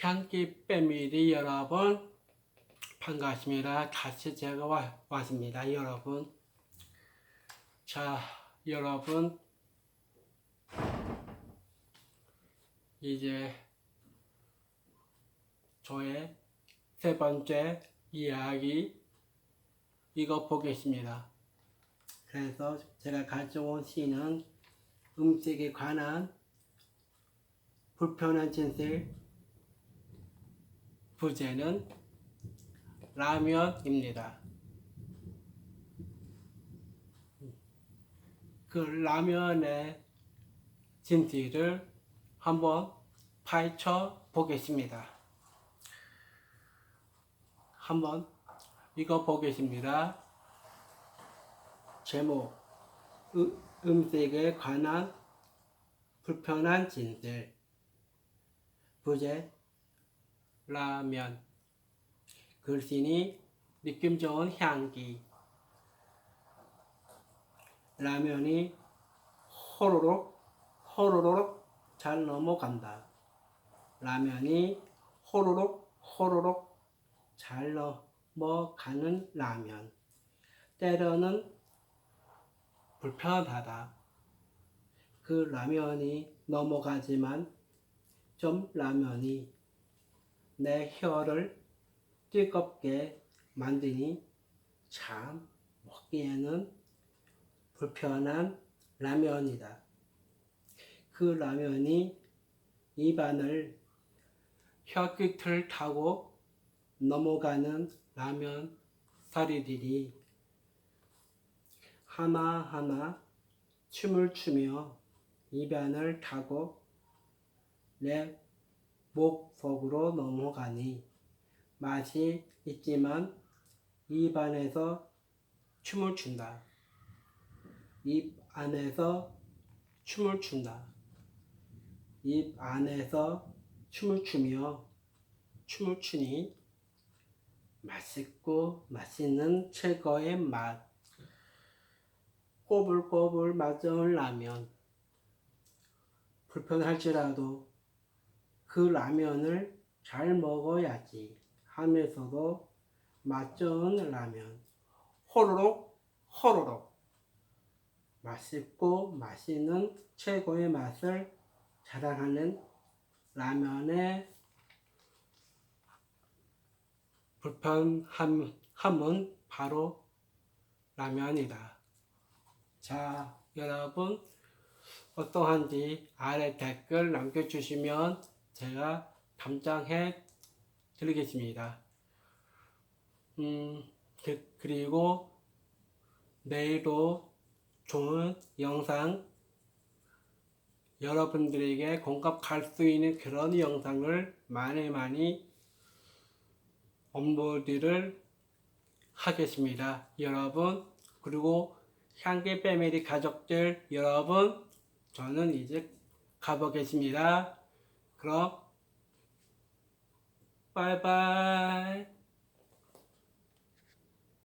향기 패밀리 여러분 반갑습니다. 다시 제가 와, 왔습니다. 여러분 자 여러분 이제 저의 세 번째 이야기 이거 보겠습니다. 그래서 제가 가져온 시는 음식에 관한 불편한 진실 부제는 라면입니다. 그 라면의 진실을 한번 파헤쳐 보겠습니다. 한번 이거 보겠습니다. 제목 으, 음식에 관한 불편한 진실 부제 라면. 글씨니 느낌 좋은 향기. 라면이 호로록 호로록 잘 넘어간다. 라면이 호로록 호로록 잘 넘어가는 라면. 때로는 불편하다. 그 라면이 넘어가지만 좀 라면이 내 혀를 뜨겁게 만드니 참 먹기에는 불편한 라면이다. 그 라면이 입안을 혀 끝을 타고 넘어가는 라면 사리들이 하나하나 춤을 추며 입안을 타고 내 목 속으로 넘어가니 맛이 있지만 입 안에서 춤을 춘다. 입 안에서 춤을 춘다. 입 안에서 춤을 추며 춤을 추니 맛있고 맛있는 최고의 맛. 꼬불꼬불 맛좋은 라면. 불편할지라도 그 라면을 잘 먹어야지 하면서도 맛 좋은 라면 호로록 호로록 맛있고 맛있는 최고의 맛을 자랑하는 라면의 불편함은 바로 라면이다. 자, 여러분 어떠한지 아래 댓글 남겨주시면 제가 담장해 드리겠습니다. 음, 그, 그리고 내일도 좋은 영상 여러분들에게 공감할 수 있는 그런 영상을 많이 많이 업로드를 하겠습니다. 여러분, 그리고 향기 패밀리 가족들 여러분, 저는 이제 가보겠습니다. 그럼, 바이바이.